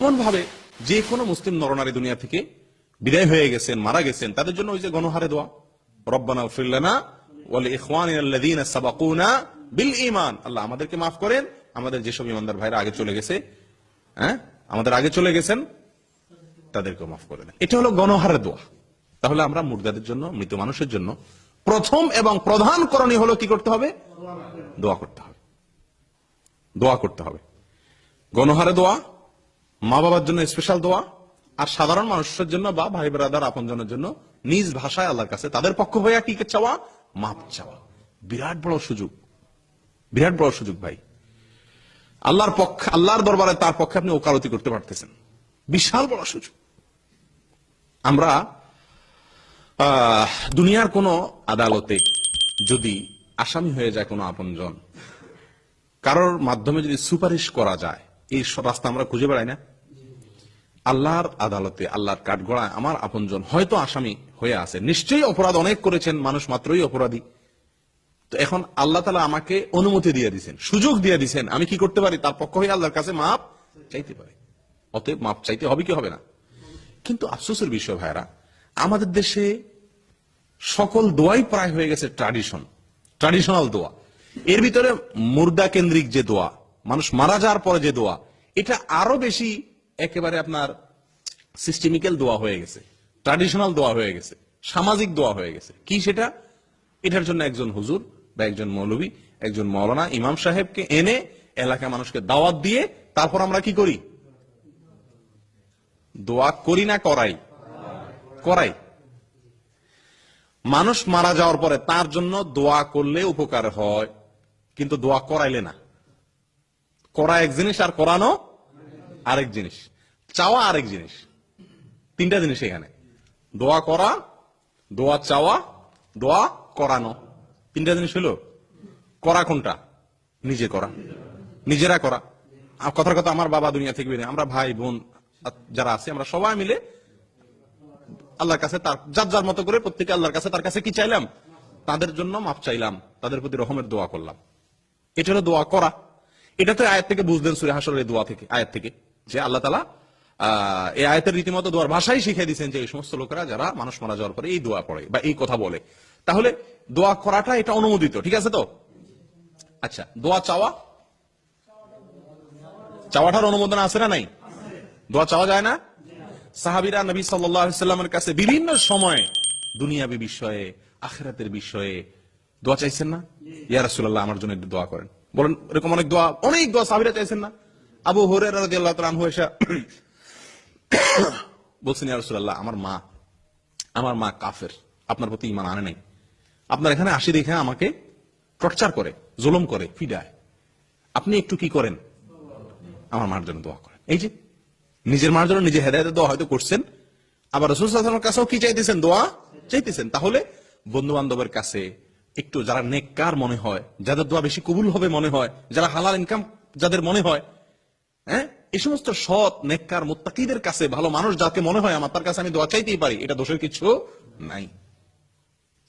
এমন ভাবে যে কোনো মুসলিম নরনারী দুনিয়া থেকে বিদায় হয়ে গেছেন, মারা গেছেন, তাদের জন্য ওই যে গণহারে দোয়া। রব্বানা ফিল্লানা ওয়াল ইখওয়ানিনাল্লাযীনা সাবাকুনা বিল ঈমান। আল্লাহ আমাদেরকে মাফ করেন, আমাদের যেসব ইমানদার ভাইরা আগে চলে গেছে হ্যাঁ আমাদের আগে চলে গেছেন তাদেরকে মাফ করে দেন। এটা হলো গণহারের দোয়া। তাহলে আমরা মুর্দাদের জন্য, মৃত মানুষের জন্য প্রথম এবং প্রধান করণীয় হলো কি করতে হবে? দোয়া করতে হবে। দোয়া করতে হবে। গণহারে দোয়া মা বাবার জন্য স্পেশাল দোয়া, আর সাধারণ মানুষের জন্য বা ভাই ব্রাদার আপনজনের জন্য নিজ ভাষায় আল্লাহর কাছে তাদের পক্ষ হয়ে কি চাওয়া, মাপ চাওয়া। বিরাট বড় সুযোগ। বিরাট বড় সুযোগ ভাই। আল্লাহর পক্ষে, আল্লাহর দরবারে তার পক্ষে আপনি ওকালতি করতে পারতেছেন। বিশাল বড় সুযোগ। আমরা দুনিয়ার কোন আদালতে যদি আসামি হয়ে যায় কোনো আপনজন, কারোর মাধ্যমে যদি সুপারিশ করা যায়, এই রাস্তা আমরা খুঁজে বেড়াই না। আল্লাহর আদালতে, আল্লাহর কাঠগড়ায় আমার আপনজন হয়তো আসামি হয়ে আছে। নিশ্চয়ই অপরাধ অনেক করেছেন, মানুষ মাত্রই অপরাধী। তো এখন আল্লাহ তালা আমাকে অনুমতি দিয়ে দিচ্ছেন সুযোগ দিয়ে দিচ্ছেন আমি কি করতে পারি? তার পক্ষ হয়ে আল্লাহর কাছে মাপ চাইতে পারি। অতএব মাপ চাইতে হবে কি হবে না? কিন্তু আফসোসের বিষয় ভাইরা আমাদের দেশে সকল দোয়াই প্রায় হয়ে গেছে ট্রাডিশন ট্রাডিশনাল দোয়া। এর ভিতরে মুর্দা কেন্দ্রিক যে দোয়া, মানুষ মারা যাওয়ার পরে যে দোয়া, এটা আরও বেশি একেবারে আপনার সিস্টেমিক্যাল দোয়া হয়ে গেছে ট্র্যাডিশনাল দোয়া হয়ে গেছে, সামাজিক দোয়া হয়ে গেছে। কি সেটা? এটার জন্য একজন হুজুর বা একজন মৌলবী, একজন মৌলানা ইমাম সাহেবকে এনে এলাকা মানুষকে দাওয়াত দিয়ে তারপর আমরা কি করি? দোয়া করি না, করাই। করাই। মানুষ মারা যাওয়ার পরে তার জন্য দোয়া করলে উপকার হয়, কিন্তু দোয়া করাইলে না। করা এক জিনিস আর করানো আরেক জিনিস। চাওয়া আরেক জিনিস। তিনটা জিনিস এখানে। দোয়া করা, দোয়া চাওয়া, দোয়া করানো। তিনটা জিনিস হলো, করা কোনটা? নিজে করা। নিজেরা করা। কথার কথা আমার বাবা দুনিয়া থেকে বেরিয়ে আমরা ভাই, বোন যারা আছে, আমরা সবাই মিলে আল্লাহর কাছে তার, যার যার মতো করে প্রত্যেকে আল্লাহর কাছে, তার কাছে কি চাইলাম? তাদের জন্য মাপ চাইলাম। তাদের প্রতি রহমের দোয়া করলাম। এটা হলো দোয়া করা। এটা তো আয়াত থেকে বুঝলেন সুরে হাসরের দোয়া থেকে, আয়াত থেকে। যে আল্লাহ তালা আহ, এই আয়তের রীতিমতো দোয়ার ভাষাই শিখিয়ে দিচ্ছেন যে এই সমস্ত লোকেরা যারা মানুষ মারা যাওয়ার পরে এই দোয়া পড়ে বা এই কথা বলে। তাহলে দোয়া করাটা এটা অনুমোদিত ঠিক আছে তো? আচ্ছা দোয়া চাওয়া? চাওয়াটার অনুমোদন আছে না নাই? দোয়া চাওয়া যায় না? সাহাবিরা নবী সাল্লামের কাছে বিভিন্ন সময়ে দুনিয়াবি বিষয়ে আখেরাতের বিষয়ে দোয়া চাইছেন না? ইয়া রাসূলুল্লাহ আমার জন্য একটু দোয়া করেন। বলেন এরকম অনেক দোয়া অনেক দোয়া সাহাবিরা চাইছেন না? আবু এসে বলছেন আমার মা আমার মা কাফের। আপনার প্রতি ইমান আনে নাই। আপনার এখানে আসি দেখে আমাকে টর্চার করে, জুলুম করে পিডায় আপনি একটু কি করেন? আমার মার জন্য দোয়া করেন। এই যে, নিজের মার জন্য নিজে হেদায়তের দোয়া হয়তো করছেন, আবার রসুল সাল্লামের কাছেও কি চাইতেছেন? দোয়া চাইতেছেন। তাহলে বন্ধু বান্ধবের কাছে একটু যারা নেককার মনে হয়, যাদের দোয়া বেশি কবুল হবে মনে হয়, যারা হালাল ইনকাম যাদের মনে হয় হ্যাঁ? এই সমস্ত সৎ, নেককার, মুত্তাকিদের কাছে ভালো মানুষ যাকে মনে হয় আমার, তার কাছে আমি দোয়া চাইতেই পারি, এটা দোষের কিছু নাই।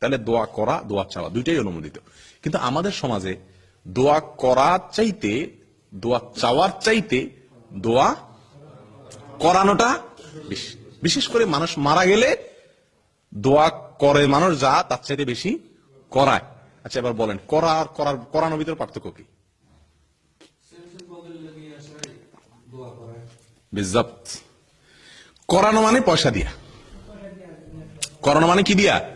তাহলে দোয়া করা, দোয়া চাওয়া, দুইটাই অনুমোদিত। কিন্তু আমাদের সমাজে দোয়া করা চাইতে, দোয়া চাওয়ার চাইতে দোয়া করানোটা বিশেষ করে মানুষ মারা গেলে দোয়া করে মানুষ যা তার চাইতে বেশি করায়। আচ্ছা এবার বলেন করা আর করার, করানোর ভিতরে পার্থক্য কি? করানো মানে পয়সা দিয়া। করানো মানে কি দিয়া?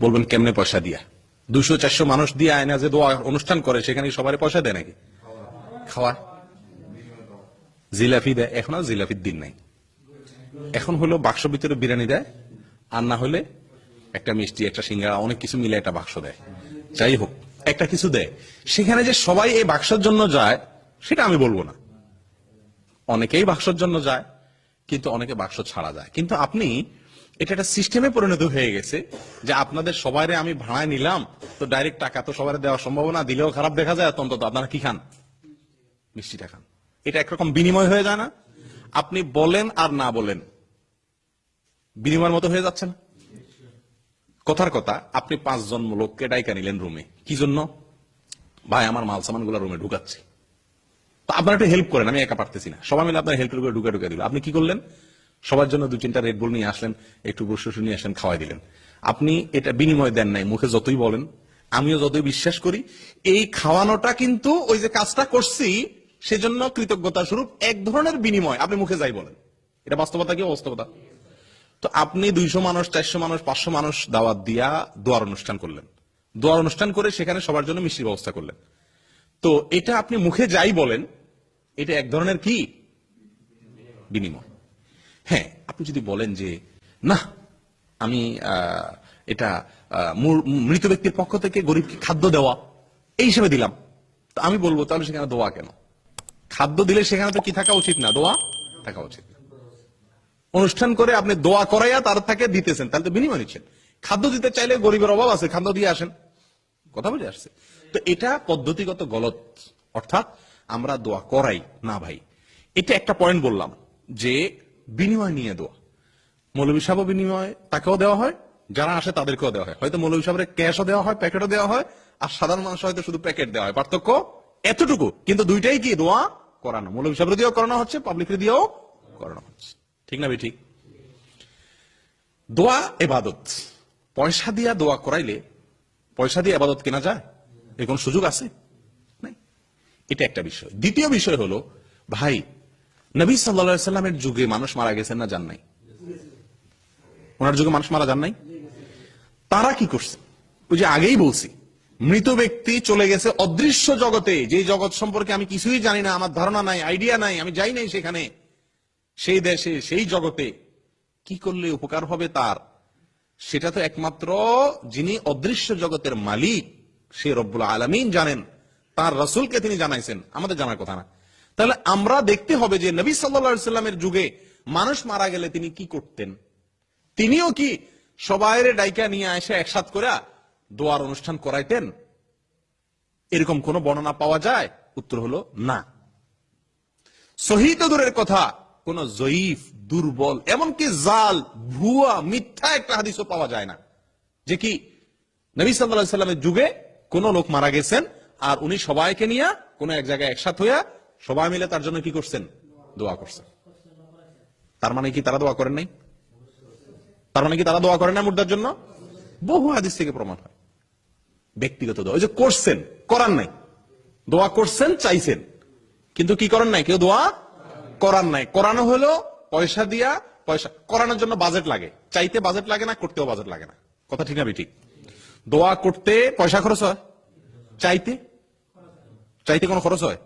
বলবেন কেমনে পয়সা দিয়া? দুশো, চারশো মানুষ দিয়ে আয়না যে দোয়া অনুষ্ঠান করে সেখানে সবারই পয়সা দেয় নাকি? খাওয়া জিলাপি দেয়। এখন আর জিলাপির দিন নাই। এখন হলো বাক্স ভিতরে বিরিয়ানি দেয়, আর না হলে একটা মিষ্টি, একটা সিঙ্গারা, অনেক কিছু মিলে একটা বাক্স দেয়। যাই হোক, একটা কিছু দেয়। সেখানে যে সবাই এই বাক্সের জন্য যায়, সেটা আমি বলব না। অনেকেই বাক্সর জন্য যায়, কিন্তু অনেকে বাক্স ছাড়া যায়। কিন্তু আপনি, এটা একটা সিস্টেমে পরিণত হয়ে গেছে যে আপনাদের সবাইরে আমি ভাড়ায় নিলাম, তো ডাইরেক্ট টাকা তো সবাই দেওয়া সম্ভব না দিলেও খারাপ দেখা যায় অন্তত আপনারা কি খান? মিষ্টিটা খান। এটা একরকম বিনিময় হয়ে যায় না। আপনি বলেন আর না বলেন, বিনিময়ের মতো হয়ে যাচ্ছে না। কথার কথা, আপনি পাঁচজন লোককে ডাইকা নিলেন রুমে কি জন্য? ভাই, আমার মাল সামানগুলা রুমে ঢুকাচ্ছে। তো আপনারা একটু হেল্প করেন, আমি একা পারতেছি না। সবাই মিলে আপনার হেল্প করে ঢুকে ঢুকে দিল। আপনি কি করলেন? সবার জন্য দু তিনটা রেড বুল নিয়ে আসলেন, একটু বসে নিয়ে আসলেন, খাওয়াই দিলেন। আপনি এটা বিনিময় দেন নাই, মুখে যতই বলেন, আমিও যতই বিশ্বাস করি, এই খাওয়ানোটা কিন্তু ওই যে কাজটা করছি, সেজন্য কৃতজ্ঞতা স্বরূপ এক ধরনের বিনিময়। আপনি মুখে যাই বলেন। এটা বাস্তবতা কি অবাস্তবতা? তো আপনি দুইশো মানুষ, চারশো মানুষ, পাঁচশো মানুষ দাওয়াত দিয়া দোয়ার অনুষ্ঠান করলেন। দোয়ার অনুষ্ঠান করে সেখানে সবার জন্য মিষ্টির ব্যবস্থা করলেন। তো এটা আপনি মুখে যাই বলেন এটা এক ধরনের কি? বিনিময়। হ্যাঁ আপনি যদি বলেন যে, না, আমি এটা মৃত ব্যক্তির পক্ষ থেকে গরিবকে খাদ্য দেওয়া, এই হিসেবে দিলাম। তো আমি বলব, তাহলে সেখানে দোয়া কেন? খাদ্য দিলে সেখানে তো কি থাকা উচিত না? দোয়া থাকা উচিত। অনুষ্ঠান করে আপনি দোয়া করাইয়া তার থেকে দিতেছেন, তাহলে তো বিনিময় নিচ্ছেন। খাদ্য দিতে চাইলে গরিবের অভাব আছে, খাদ্য দিয়ে আসেন। কথা বুঝে আসছে? তো এটা পদ্ধতিগত গলত, অর্থাৎ আমরা দোয়া করাই। না ভাই, এটা একটা পয়েন্ট বললাম যে বিনিময় নিয়ে দোয়া। মৌলবী সাহেব বিনিময় তাকেও দেওয়া হয়, যারা আসে তাদেরকেও দেওয়া হয়। হয়তো মৌলবী সাহেবের ক্যাশও দেওয়া হয় প্যাকেটও দেওয়া হয়, আর সাধারণ মানুষ হয়তো শুধু প্যাকেট দেওয়া হয়। পার্থক্য এতটুকু, কিন্তু দুইটাই কি দোয়া করানো? মৌলবী সাহেবের দিয়েও করানো হচ্ছে পাবলিকের দিয়েও করানো হচ্ছে। ঠিক না ঠিক? দোয়া এবাদত। পয়সা দিয়া দোয়া করাইলে পয়সা দিয়ে আবাদত কেনা যায়? এর কোন সুযোগ আছে? এটা একটা বিষয়। দ্বিতীয় বিষয় হলো, ভাই, নবী সাল্লা সাল্লামের যুগে মানুষ মারা গেছেন না জান নাই? ওনার যুগে মানুষ মারা যান নাই? তারা কি করছে? ওই যে আগেই বলছি, মৃত ব্যক্তি চলে গেছে অদৃশ্য জগতে। যে জগৎ সম্পর্কে আমি কিছুই জানি না, আমার ধারণা নাই আইডিয়া নাই, আমি যাই নাই সেখানে। সেই দেশে, সেই জগতে কি করলে উপকার হবে তার? সেটা তো একমাত্র যিনি অদৃশ্য জগতের মালিক, সে রব্বুল আলমিন জানেন। তার রসুলকে তিনি জানাইছেন। আমাদের জানার কথা না। তাহলে আমরা দেখতে হবে যে নবী সাল্লা সাল্লামের যুগে মানুষ মারা গেলে তিনি কি করতেন? তিনিও কি সবাইয়ের ডাইকা নিয়ে এসে একসাথ করে দোয়ার অনুষ্ঠান করাইতেন? এরকম কোন বর্ণনা পাওয়া যায়? উত্তর হলো না। সহিত দূরের কথা কোন জয়ীফ, দুর্বল, এমনকি জাল, ভুয়া, মিথ্যা একটা হাদিসও পাওয়া যায় না। যে কি নবী সাল্লাহ সাল্লামের যুগে কোন লোক মারা গেছেন আর উনি সবাইকে নিয়ে কোন এক জায়গায় একসাথ হইয়া সবাই মিলে তার জন্য কি করছেন? দোয়া করছেন। তার মানে কি তারা দোয়া করেন নাই? তার মানে কি তারা দোয়া করেন না মুর্দার জন্য? বহু হাদিস থেকে প্রমাণ হয়। ব্যক্তিগত দোয়া। ওই যে করছেন, করার নাই। দোয়া করছেন, চাইছেন। কিন্তু কি করেন নাই? কেউ দোয়া করার নাই। করানো হলো, পয়সা দিয়া, পয়সা করানোর জন্য বাজেট লাগে। চাইতে বাজেট লাগে না, করতেও বাজেট লাগে না। কথা ঠিক না ঠিক দোয়া করতে পয়সা খরচ হয়। চাইতে? চাইতে কোনো খরচ হয়?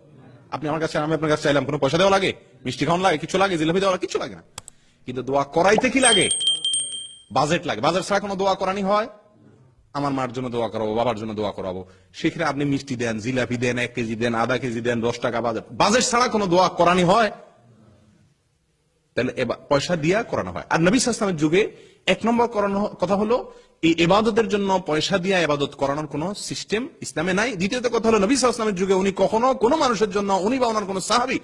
আপনি আমার কাছে, আমি আপনার কাছে চাইলাম, কোনো পয়সা দেওয়া লাগে? মিষ্টি খাওয়ান লাগে, কিছু লাগে, জিলাপি দেওয়া কিছু লাগে না। কিন্তু দোয়া করাইতে কি লাগে? বাজেট লাগে। বাজেট ছাড়া কোনো দোয়া করানি হয়? আমার মার জন্য দোয়া করাবো, বাবার জন্য দোয়া করাবো। সেখানে আপনি মিষ্টি দেন, জিলাপি দেন, এক কেজি দেন, আধা কেজি দেন, দশ টাকা বাজেট। বাজেট ছাড়া কোনো দোয়া করানি হয়? তাহলে পয়সা দিয়া করানো হয়। আর নবী সালামের যুগে এক নম্বর করানো কথা হলো, এই এবাদতের জন্য পয়সা দিয়া এবাদত করানোর কোন সিস্টেম ইসলামে নাই। দ্বিতীয়ত কথা হলো, নবী সালামের যুগে উনি কখনো কোনো মানুষের জন্য, উনি বা ওনার কোন সাহাবি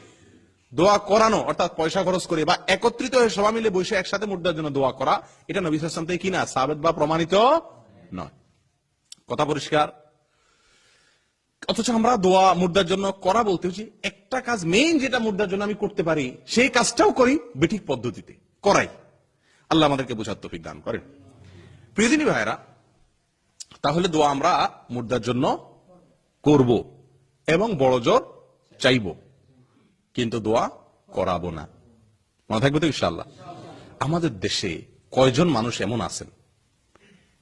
দোয়া করানো, অর্থাৎ পয়সা খরচ করে বা একত্রিত হয়ে সবাই মিলে বসে একসাথে মুদ্রার জন্য দোয়া করা, এটা নবী সালাম থেকে কিনা সাবেদ বা প্রমাণিত নয়। কথা পরিষ্কার? অথচ আমরা দোয়া মুর্দার জন্য করা বলতে হচ্ছে, একটা কাজ মেইন যেটা মুর্দার জন্য আমি করতে পারি, সেই কাজটাও করি বেঠিক পদ্ধতিতে, করাই। আল্লাহ আমাদেরকে বোঝার তফিক দান করেন। প্রিয়দিনী ভাইরা তাহলে দোয়া আমরা মুর্দার জন্য করব এবং বড় জোর চাইব, কিন্তু দোয়া করাবো না। মনে থাকবে তো ইনশাল্লাহ আমাদের দেশে কয়জন মানুষ এমন আছেন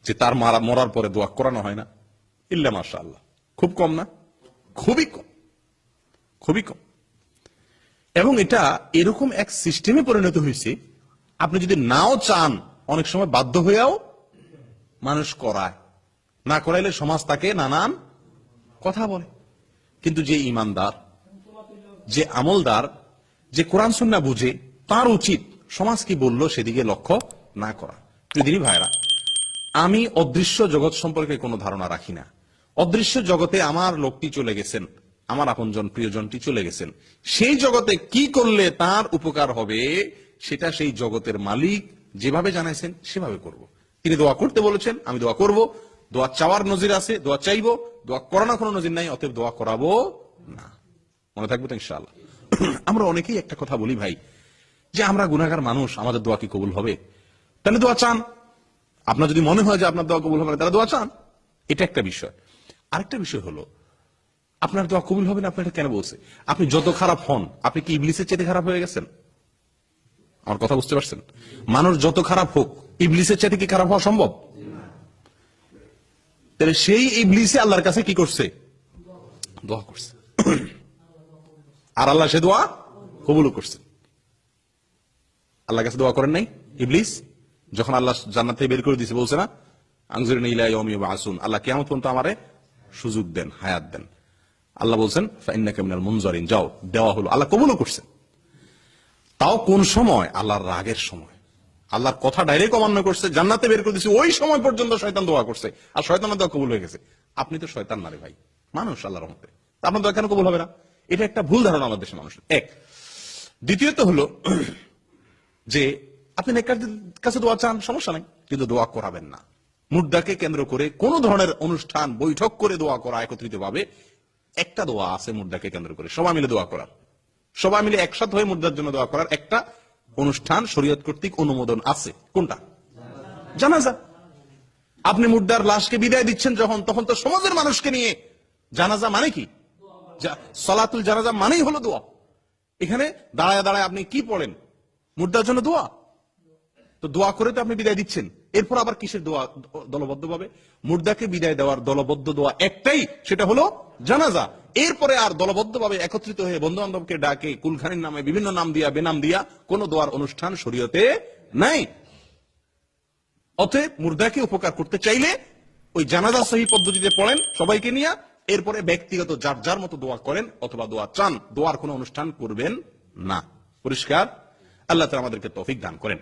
যে তার মারা, মরার পরে দোয়া করানো হয় না? ইল্লা মাশা আল্লাহ খুব কম না? খুবই কম। খুবই কম। এবং এটা এরকম এক সিস্টেমে পরিণত হয়েছে, আপনি যদি নাও চান, অনেক সময় বাধ্য হয়েও মানুষ করায়। না করাইলে সমাজ তাকে নানান কথা বলে। কিন্তু যে ইমানদার, যে আমলদার, যে কোরআন সন্না বুঝে, তার উচিত সমাজ কি বলল সেদিকে লক্ষ্য না করা। পৃথিবী ভাইরা আমি অদৃশ্য জগৎ সম্পর্কে কোনো ধারণা রাখি না। অদৃশ্য জগতে আমার লোকটি চলে গেছেন, আমার আপনজন প্রিয়জনটি চলে গেছেন। সেই জগতে কি করলে তার উপকার হবে, সেটা সেই জগতের মালিক যেভাবে জানাইছেন, সেভাবে করব। তিনি দোয়া করতে বলেছেন, আমি দোয়া করব। দোয়া চাওয়ার নজির আছে, দোয়া চাইব। দোয়া করানো কোনো নজির নাই, অতএব দোয়া করাবো না। মনে থাকবে তো ইনশাআল্লাহ। আমরা অনেকেই একটা কথা বলি ভাই, যে আমরা গুনাহগার মানুষ, আমাদের দোয়া কি কবুল হবে? তাহলে দোয়া চান। আপনার যদি মনে হয় যে আপনার দোয়া কবুল হবে তাহলে দোয়া চান। এটা একটা বিষয়। আরেকটা বিষয় হলো, আপনার দোয়া কবুল হবে না? আপনি কেন বলছে? আপনি যত খারাপ হন, আপনি কি ইবলিসের চেয়ে খারাপ হয়ে গেছেন? আমার কথা বুঝতে পারছেন? মানুষ যত খারাপ হোক, ইবলিসের চেয়ে কি খারাপ হওয়া সম্ভব? তাহলে সেই ইবলিসে আল্লাহর কাছে কি করছে? দোয়া করছে। আর আল্লাহ সে দোয়া কবুলও করছে। আল্লাহর কাছে দোয়া করেন নাই? ইবলিস, যখন আল্লাহ জান্নাত থেকে বের করে দিছে, বলছে না আংজুর আসুন আল্লাহ কেমন পর্যন্ত আমারে সুযোগ দেন, হায়াত দেন। আল্লাহ বলছেন, ফাইন্নাকা মিনাল মুনজারিন যাও, দেওয়া হলো। আল্লাহ কবুলও করছে তাও কোন সময়? আল্লাহর রাগের সময়। আল্লাহর কথা ডাইরেক্ট অমান্য করছে, জান্নাতে বের করে দিয়েছে ওই সময় পর্যন্ত শয়তান দোয়া করছে। আর শয়তানের দোয়া কবুল হয়ে গেছে। আপনি তো শয়তান না ভাই, মানুষ আল্লাহর রহমতে। আপনার দোয়া কেন কবুল হবে না? এটা একটা ভুল ধারণা আমাদের দেশের মানুষের। এক, দ্বিতীয়ত হলো যে, আপনি নেককারদের কাছে দোয়া চান, সমস্যা নাই। কিন্তু দোয়া করাবেন না। মুদ্রাকে কেন্দ্র করে কোন ধরনের অনুষ্ঠান, বৈঠক করে দোয়া করা একত্রিত ভাবে একটা দোয়া আছে মুদ্রাকে কেন্দ্র করে, সবাই মিলে দোয়া করার সবাই মিলে একসাথে হয়ে মুদ্রার জন্য দোয়া করার একটা অনুষ্ঠান শরীয়ত কর্তৃক অনুমোদন আছে। কোনটা? জানাজা। আপনি মুদ্রার লাশকে বিদায় দিচ্ছেন যখন, তখন তো সমাজের মানুষকে নিয়ে জানাজা মানে কি? সলাতুল জানাজা মানেই হলো দোয়া। এখানে দাঁড়ায় দাঁড়ায় আপনি কি পড়েন? মুদ্রার জন্য দোয়া? তো দোয়া করে তো আপনি বিদায় দিচ্ছেন। এরপর আবার কিসের দোয়া দলবদ্ধ ভাবে মুর্দাকে বিদায় দেওয়ার দলবদ্ধ দোয়া একটাই, সেটা হলো জানাজা। এরপরে আর দলবদ্ধ ভাবে একত্রিত হয়ে বন্ধু বান্ধবকে ডাকে, কুলখানির নামে বিভিন্ন নাম দিয়া, বেনাম দিয়া কোন দোয়ার অনুষ্ঠান শরীয়তে নাই। অতএব মুর্দাকে উপকার করতে চাইলে ওই জানাজা সহি পদ্ধতিতে পড়েন সবাইকে নিয়ে, এরপরে ব্যক্তিগত যার যার মতো দোয়া করেন অথবা দোয়া চান, দোয়ার কোনো অনুষ্ঠান করবেন না। পরিষ্কার? আল্লাহ তালা আমাদেরকে তৌফিক দান করেন।